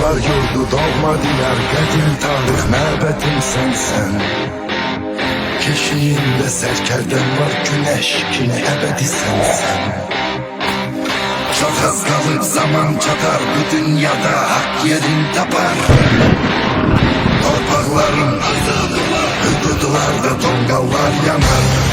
Muhammediyar Qədim tarix məbədim sənsən Keşiyində sərkərdən var güneş Kimi əbədi sənsən Çok az kalır zaman çatar Bu dünyada hak yerin tapar. Torpakların Hüdudlarda tongallar yanar.